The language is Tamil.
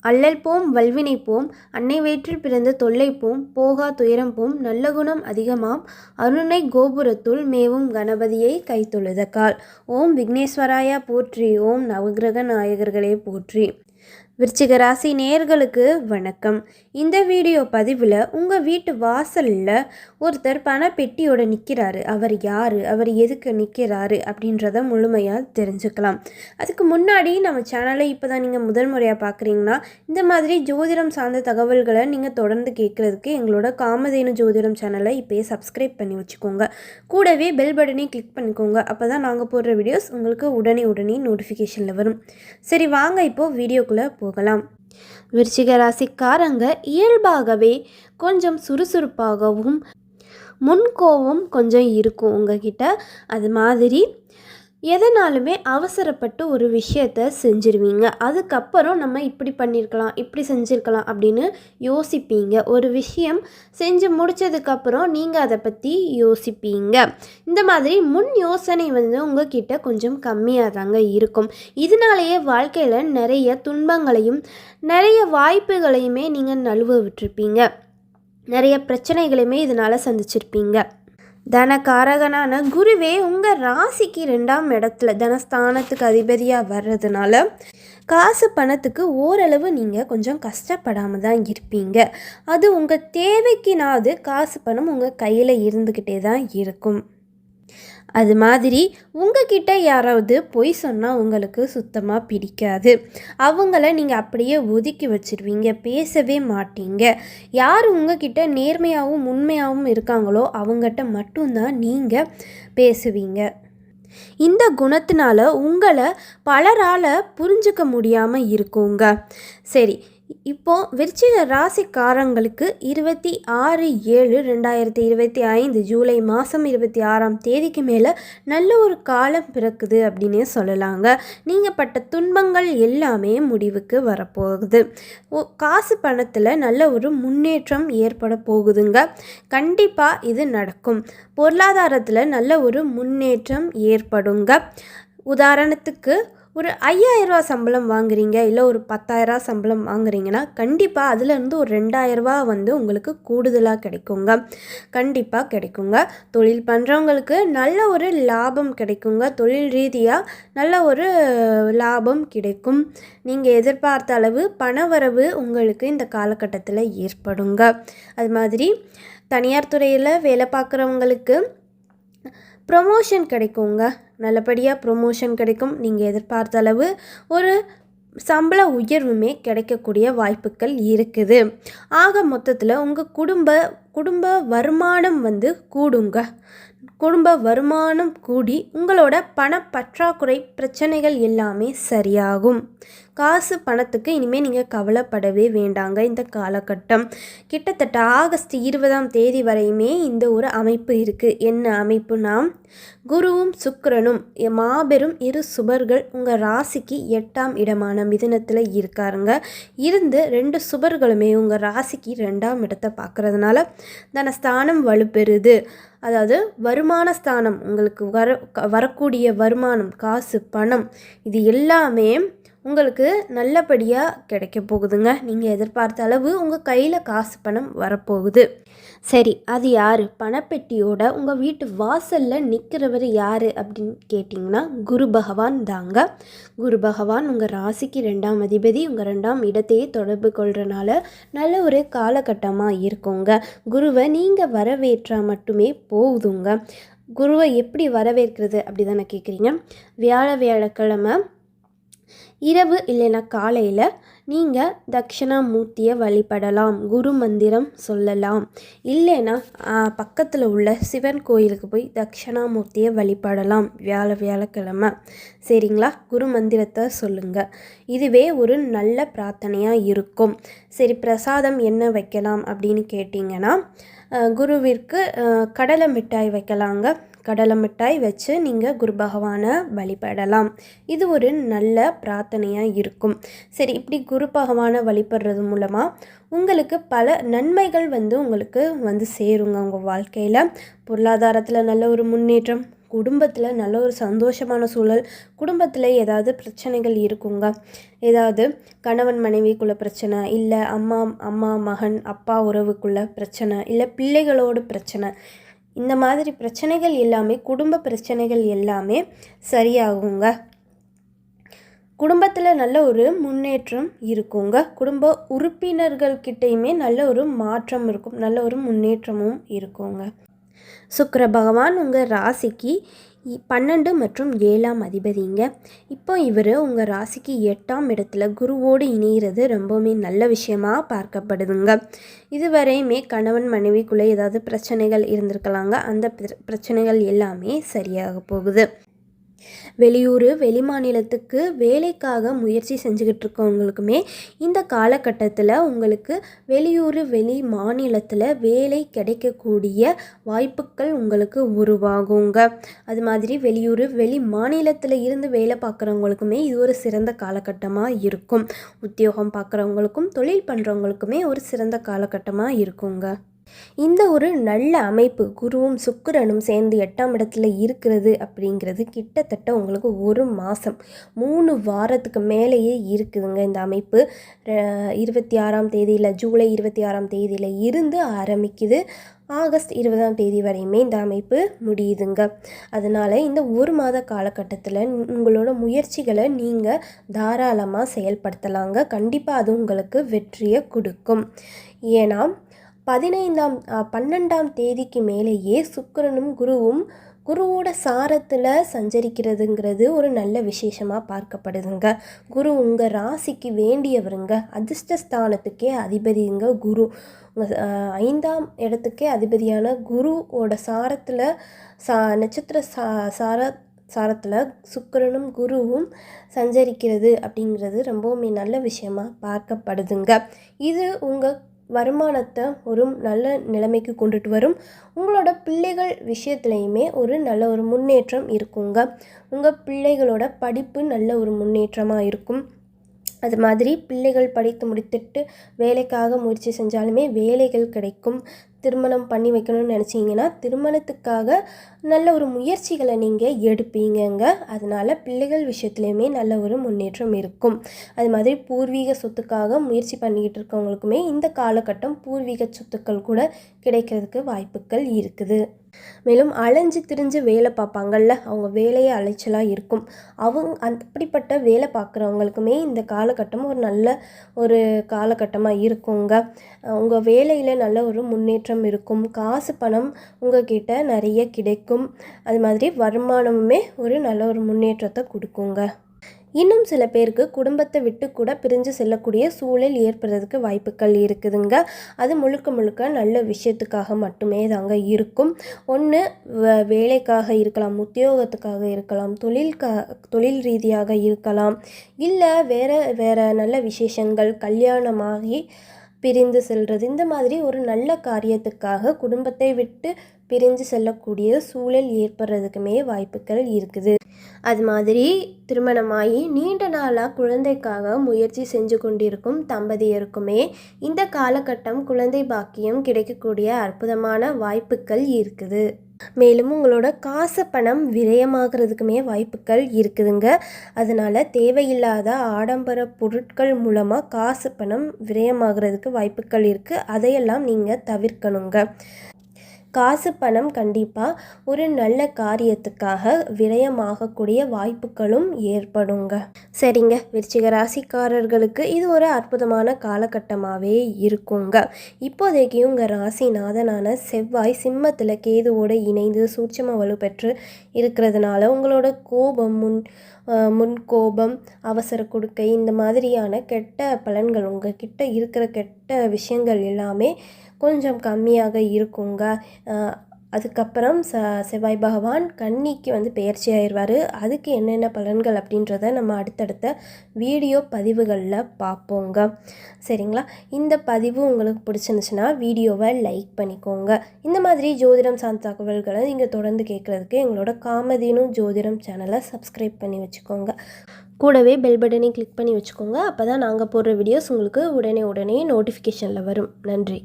அல்லல் போம் வல்வினை போம் அன்னை வயிற்றில் பிறந்த தொல்லை போம் போகா துயரம் போம் நல்ல குணம் அதிகமாம் அருணை கோபுரத்துள் மேவும் கணபதியை கைத்தொழுத கால் ஓம் விக்னேஸ்வராயா போற்றி ஓம் நவகிரக நாயகர்களே போற்றி. விருச்சிக ராசி நேர்களுக்கு வணக்கம். இந்த வீடியோ பதிவில் உங்கள் வீட்டு வாசலில் ஒருத்தர் பணப்பெட்டியோட நிற்கிறாரு அவர் யார்? அவர் எதுக்கு நிற்கிறாரு அப்படின்றத முழுமையாக தெரிஞ்சுக்கலாம். அதுக்கு முன்னாடி நம்ம சேனலை இப்போ தான் நீங்கள் முதல் முறையாக பார்க்குறீங்கன்னா இந்த மாதிரி ஜோதிடம் சார்ந்த தகவல்களை நீங்கள் தொடர்ந்து கேட்குறதுக்கு எங்களோட காமதேனு ஜோதிடம் சேனலை இப்போயே சப்ஸ்கிரைப் பண்ணி வச்சுக்கோங்க. கூடவே பெல் பட்டனையும் கிளிக் பண்ணிக்கோங்க. அப்போ தான் நாங்கள் போடுற வீடியோஸ் உங்களுக்கு உடனே உடனே நோட்டிஃபிகேஷனில் வரும். சரி வாங்க இப்போது வீடியோக்குள்ளே போகலாம். விருச்சிக ராசிக்காரங்க இயல்பாகவே கொஞ்சம் சுறுசுறுப்பாகவும் முன்கோவம் கொஞ்சம் இருக்கும் உங்ககிட்ட. அது மாதிரி எதனாலுமே அவசரப்பட்டு ஒரு விஷயத்த செஞ்சிருவீங்க. அதுக்கப்புறம் நம்ம இப்படி பண்ணியிருக்கலாம் இப்படி செஞ்சுருக்கலாம் அப்படின்னு யோசிப்பீங்க. ஒரு விஷயம் செஞ்சு முடித்ததுக்கப்புறம் நீங்கள் அதை பற்றி யோசிப்பீங்க. இந்த மாதிரி முன் யோசனை வந்து உங்ககிட்ட கொஞ்சம் கம்மியாக தாங்க இருக்கும். இதனாலேயே வாழ்க்கையில் நிறைய துன்பங்களையும் நிறைய வாய்ப்புகளையுமே நீங்கள் நழுவ விட்டுருப்பீங்க. நிறைய பிரச்சனைகளையுமே இதனால் சந்திச்சிருப்பீங்க. தனகாரகனான குருவே உங்கள் ராசிக்கு ரெண்டாம் இடத்துல தனஸ்தானத்துக்கு அதிபதியாக வர்றதுனால காசு பணத்துக்கு ஓரளவு நீங்கள் கொஞ்சம் கஷ்டப்படாமல் தான் இருப்பீங்க. அது உங்கள் தேவைக்குனாவது காசு பணம் உங்கள் கையில் இருந்துக்கிட்டே தான் இருக்கும். அது மாதிரி உங்ககிட்ட யாராவது பொய் சொன்னால் உங்களுக்கு சுத்தமாக பிடிக்காது. அவங்கள நீங்கள் அப்படியே ஒதுக்கி வச்சிருவீங்க பேசவே மாட்டீங்க. யார் உங்ககிட்ட நேர்மையாகவும் உண்மையாகவும் இருக்காங்களோ அவங்ககிட்ட மட்டும்தான் நீங்கள் பேசுவீங்க. இந்த குணத்தினால உங்களை பலரால் புரிஞ்சுக்க முடியாமல் இருக்குங்க. சரி இப்போ விருச்சிக ராசிக்காரங்களுக்கு இருபத்தி ஆறு ஏழு ரெண்டாயிரத்தி இருபத்தி ஐந்து ஜூலை மாதம் இருபத்தி ஆறாம் தேதிக்கு மேலே நல்ல ஒரு காலம் பிறக்குது அப்படின்னே சொல்லலாங்க. நீங்கள் பட்ட துன்பங்கள் எல்லாமே முடிவுக்கு வரப்போகுது. ஓ காசு பணத்தில் நல்ல ஒரு முன்னேற்றம் ஏற்பட போகுதுங்க. கண்டிப்பாக இது நடக்கும். பொருளாதாரத்தில் நல்ல ஒரு முன்னேற்றம் ஏற்படுங்க. உதாரணத்துக்கு ஒரு ஐயாயிரரூவா சம்பளம் வாங்குறீங்க இல்லை ஒரு பத்தாயிரரூவா சம்பளம் வாங்குறீங்கன்னா கண்டிப்பாக அதுலேருந்து ஒரு ரெண்டாயிரரூவா வந்து உங்களுக்கு கூடுதலாக கிடைக்குங்க. கண்டிப்பாக கிடைக்குங்க. தொழில் பண்ணுறவங்களுக்கு நல்ல ஒரு லாபம் கிடைக்குங்க. தொழில் ரீதியாக நல்ல ஒரு லாபம் கிடைக்கும். நீங்கள் எதிர்பார்த்த அளவு பணவரவு உங்களுக்கு இந்த காலகட்டத்தில் ஏற்படுங்க. அது மாதிரி தனியார் துறையில் வேலை பார்க்குறவங்களுக்கு ப்ரொமோஷன் கிடைக்குங்க. நல்லபடியாக ப்ரொமோஷன் கிடைக்கும். நீங்கள் எதிர்பார்த்த அளவு ஒரு சம்பள உயர்வுமே கிடைக்கக்கூடிய வாய்ப்புகள் இருக்குது. ஆக மொத்தத்தில் உங்கள் குடும்ப குடும்ப வருமானம் வந்து கூடுங்க. குடும்ப வருமானம் கூடி உங்களோட பண பற்றாக்குறை பிரச்சனைகள் எல்லாமே சரியாகும். காசு பணத்துக்கு இனிமேல் நீங்கள் கவலைப்படவே வேண்டாங்க இந்த காலகட்டம். கிட்டத்தட்ட ஆகஸ்ட் இருபதாம் தேதி வரையுமே இந்த ஒரு அமைப்பு இருக்குது என்ன அமைப்புனா குருவும் சுக்கரனும் மாபெரும் இரு சுபர்கள் உங்கள் ராசிக்கு எட்டாம் இடமான மிதனத்தில் இருக்காருங்க. இருந்து ரெண்டு சுபர்களுமே உங்கள் ராசிக்கு ரெண்டாம் இடத்தை பார்க்குறதுனால தனஸ்தானம் வலுப்பெறுது. அதாவது வருமான ஸ்தானம். உங்களுக்கு வர வரக்கூடிய வருமானம் காசு பணம் இது எல்லாமே உங்களுக்கு நல்லபடியாக கிடைக்க போகுதுங்க. நீங்கள் எதிர்பார்த்த அளவு உங்கள் கையில் காசு பணம் வரப்போகுது. சரி அது யார்? பணப்பெட்டியோட உங்கள் வீட்டு வாசலில் நிற்கிறவர் யார் அப்படின்னு கேட்டிங்கன்னா குரு பகவான் தாங்க. குரு பகவான் உங்கள் ராசிக்கு ரெண்டாம் அதிபதி. உங்கள் ரெண்டாம் இடத்தையே தொடர்பு கொள்கிறனால நல்ல ஒரு காலகட்டமாக இருக்குங்க. குருவை நீங்கள் வரவேற்றால் மட்டுமே போகுதுங்க குருவை எப்படி வரவேற்கிறது அப்படி தானே கேட்குறீங்க வியாழ வியாழக்கிழமை இரவு இல்லைன்னா காலையில் நீங்கள் தட்சிணாமூர்த்தியை வழிபடலாம் குரு மந்திரம் சொல்லலாம். இல்லைன்னா பக்கத்தில் உள்ள சிவன் கோயிலுக்கு போய் தட்சிணாமூர்த்தியை வழிபடலாம் வியாழ வியாழக்கிழமை. சரிங்களா? குரு மந்திரத்தை சொல்லுங்கள் இதுவே ஒரு நல்ல பிரார்த்தனையாக இருக்கும். சரி பிரசாதம் என்ன வைக்கலாம் அப்படின்னு கேட்டிங்கன்னா குருவிற்கு கடலை மிட்டாய் வைக்கலாங்க. கடலை மிட்டாய் வச்சு நீங்கள் குரு பகவானை வழிபடலாம். இது ஒரு நல்ல பிரார்த்தனையாக இருக்கும். சரி இப்படி குரு பகவானை வழிபடுறது மூலமாக உங்களுக்கு பல நன்மைகள் வந்து உங்களுக்கு வந்து சேருங்க உங்கள் வாழ்க்கையில். பொருளாதாரத்தில் நல்ல ஒரு முன்னேற்றம் குடும்பத்தில் நல்ல ஒரு சந்தோஷமான சூழல் குடும்பத்தில் ஏதாவது பிரச்சனைகள் இருக்குங்க. ஏதாவது கணவன் மனைவிக்குள்ள பிரச்சனை இல்லை அம்மா அம்மா மகன் அப்பா உறவுக்குள்ள பிரச்சனை இல்லை பிள்ளைகளோட பிரச்சனை இந்த மாதிரி பிரச்சனைகள் எல்லாமே குடும்ப பிரச்சனைகள் எல்லாமே சரியாகுங்க. குடும்பத்தில் நல்ல ஒரு முன்னேற்றம் இருக்குங்க. குடும்ப உறுப்பினர்கள்கிட்டையுமே நல்ல ஒரு மாற்றம் இருக்கும். நல்ல ஒரு முன்னேற்றமும் இருக்குங்க. சுக்கர பகவான் உங்கள் ராசிக்கு பன்னெண்டு மற்றும் ஏழாம் அதிபதிங்க. இப்போ இவர் உங்கள் ராசிக்கு எட்டாம் இடத்துல குருவோடு இணைகிறது ரொம்பவுமே நல்ல விஷயமாக பார்க்கப்படுதுங்க. இதுவரையுமே கணவன் மனைவிக்குள்ளே ஏதாவது பிரச்சனைகள் இருந்திருக்கலாங்க. அந்த பிரச்சனைகள் எல்லாமே சரியாக போகுது. வெளியூர் வெளிமாநிலத்துக்கு வேலைக்காக முயற்சி செஞ்சுக்கிட்டு இருக்கவங்களுக்குமே இந்த காலகட்டத்தில் உங்களுக்கு வெளியூர் வெளி மாநிலத்தில் வேலை கிடைக்கக்கூடிய வாய்ப்புகள் உங்களுக்கு உருவாகுங்க. அது மாதிரி வெளியூர் வெளி மாநிலத்தில் இருந்து வேலை பார்க்குறவங்களுக்குமே இது ஒரு சிறந்த காலகட்டமாக இருக்கும். உத்தியோகம் பார்க்குறவங்களுக்கும் தொழில் பண்ணுறவங்களுக்குமே ஒரு சிறந்த காலகட்டமாக இருக்குங்க. இந்த ஒரு நல்ல அமைப்பு குருவும் சுக்கிரனும் சேர்ந்து எட்டாம் இடத்துல இருக்கிறது அப்படிங்கிறது கிட்டத்தட்ட உங்களுக்கு ஒரு மாதம் மூணு வாரத்துக்கு மேலேயே இருக்குதுங்க இந்த அமைப்பு. இருபத்தி ஆறாம் தேதியில் ஜூலை இருபத்தி ஆறாம் தேதியில் இருந்து ஆரம்பிக்குது. ஆகஸ்ட் இருபதாம் தேதி வரையுமே இந்த அமைப்பு முடியுதுங்க. அதனால் இந்த ஒரு மாத காலகட்டத்தில் உங்களோட முயற்சிகளை நீங்கள் தாராளமாக செயல்படுத்தலாங்க. கண்டிப்பாக அது உங்களுக்கு வெற்றியை கொடுக்கும். ஏன்னா பதினைந்தாம் பன்னெண்டாம் தேதிக்கு மேலேயே சுக்கரனும் குருவும் குருவோட சாரத்தில் சஞ்சரிக்கிறதுங்கிறது ஒரு நல்ல விசேஷமாக பார்க்கப்படுதுங்க. குரு உங்கள் ராசிக்கு வேண்டியவருங்க. அதிர்ஷ்டஸ்தானத்துக்கே அதிபதிங்க குரு. உங்கள் ஐந்தாம் இடத்துக்கே அதிபதியான குருவோட சாரத்தில் சா நட்சத்திர சா சார சாரத்தில் சுக்கரனும் குருவும் சஞ்சரிக்கிறது அப்படிங்கிறது ரொம்பவுமே நல்ல விஷயமாக பார்க்கப்படுதுங்க. இது உங்கள் வருமானத்தை ஒரு நல்ல நிலைமைக்கு கொண்டுட்டு வரும். உங்களோட பிள்ளைகள் விஷயத்துலையுமே ஒரு நல்ல ஒரு முன்னேற்றம் இருக்குங்க. உங்கள் பிள்ளைகளோட படிப்பு நல்ல ஒரு முன்னேற்றமாக இருக்கும். அது மாதிரி பிள்ளைகள் படித்து முடித்துட்டு வேலைக்காக முயற்சி செஞ்சாலுமே வேலைகள் கிடைக்கும். திருமணம் பண்ணி வைக்கணும்னு நினச்சிங்கன்னா திருமணத்துக்காக நல்ல ஒரு முயற்சிகளை நீங்கள் எடுப்பீங்கங்க. அதனால் பிள்ளைகள் விஷயத்துலையுமே நல்ல ஒரு முன்னேற்றம் இருக்கும். அது மாதிரி பூர்வீக சொத்துக்காக முயற்சி பண்ணிக்கிட்டு இருக்கவங்களுக்குமே இந்த காலகட்டம் பூர்வீக சொத்துக்கள் கூட கிடைக்கிறதுக்கு வாய்ப்புகள் இருக்குது. மேலும் அலைஞ்சு திரிஞ்சு வேலை பார்ப்பாங்கள்ல அவங்க வேலையே அலைச்சலாக இருக்கும். அவங்க அப்படிப்பட்ட வேலை பார்க்குறவங்களுக்குமே இந்த காலகட்டம் ஒரு நல்ல ஒரு காலகட்டமாக இருக்குங்க. உங்கள் வேலையில் நல்ல ஒரு முன்னேற்றம் இருக்கும். காசு பணம் உங்ககிட்ட நிறைய கிடைக்கும். அது மாதிரி வருமானமுமே ஒரு நல்ல ஒரு முன்னேற்றத்தை கொடுக்குங்க. இன்னும் சில பேருக்கு குடும்பத்தை விட்டு கூட பிரிஞ்சு செல்லக்கூடிய சூழல் ஏற்படுறதுக்கு வாய்ப்புகள் இருக்குதுங்க. அது முழுக்க முழுக்க நல்ல விஷயத்துக்காக மட்டுமே தாங்க இருக்கும். ஒன்று வேலைக்காக இருக்கலாம் உத்தியோகத்துக்காக இருக்கலாம் தொழில்கா தொழில் ரீதியாக இருக்கலாம். இல்லை வேறு வேறு நல்ல விசேஷங்கள் கல்யாணமாகி பிரிந்து செல்வது இந்த மாதிரி ஒரு நல்ல காரியத்துக்காக குடும்பத்தை விட்டு பிரிஞ்சு செல்லக்கூடிய சூழல் ஏற்படுறதுக்குமே வாய்ப்புகள் இருக்குது. அது மாதிரி திருமணமாகி நீண்ட நாளாக குழந்தைக்காக முயற்சி செஞ்சு கொண்டிருக்கும் தம்பதியருக்குமே இந்த காலகட்டம் குழந்தை பாக்கியம் கிடைக்கக்கூடிய அற்புதமான வாய்ப்புகள் இருக்குது. மேலும் உங்களோட காசு பணம் விரயமாகிறதுக்குமே வாய்ப்புகள் இருக்குதுங்க. அதனால் தேவையில்லாத ஆடம்பர பொருட்கள் மூலமாக காசு பணம் விரயமாகிறதுக்கு வாய்ப்புகள் இருக்குது அதையெல்லாம் நீங்கள் தவிர்க்கணுங்க. காசு பணம் கண்டிப்பாக ஒரு நல்ல காரியத்துக்காக விரயமாகக்கூடிய வாய்ப்புகளும் ஏற்படுங்க. சரிங்க. விருச்சிக ராசிக்காரர்களுக்கு இது ஒரு அற்புதமான காலகட்டமாகவே இருக்குங்க. இப்போதைக்கு உங்கள் ராசிநாதனான செவ்வாய் சிம்மத்தில் கேதுவோடு இணைந்து சூட்சம வலுப்பெற்று இருக்கிறதுனால உங்களோட கோபம் முன் முன் கோபம் அவசர கொடுக்கை இந்த மாதிரியான கெட்ட பலன்கள் உங்கள் கிட்ட இருக்கிற கெட்ட விஷயங்கள் எல்லாமே கொஞ்சம் கம்மியாக இருக்குங்க. அதுக்கப்புறம் ச செவ்வாய் பகவான் கன்னிக்கு வந்து பயிற்சி ஆயிடுவார் அதுக்கு என்னென்ன பலன்கள் அப்படின்றத நம்ம அடுத்தடுத்த வீடியோ பதிவுகளில் பார்ப்போங்க சரிங்களா? இந்த பதிவு உங்களுக்கு பிடிச்சிருந்துச்சுன்னா வீடியோவை லைக் பண்ணிக்கோங்க. இந்த மாதிரி ஜோதிடம் சார்ந்த தகவல்களை நீங்கள் தொடர்ந்து கேட்குறதுக்கு எங்களோட காமதினும் ஜோதிடம் சேனலை சப்ஸ்கிரைப் பண்ணி வச்சுக்கோங்க. கூடவே பெல் பட்டனையும் கிளிக் பண்ணி வச்சுக்கோங்க. அப்போ தான் நாங்கள் போடுற வீடியோஸ் உங்களுக்கு உடனே உடனே நோட்டிஃபிகேஷனில் வரும். நன்றி.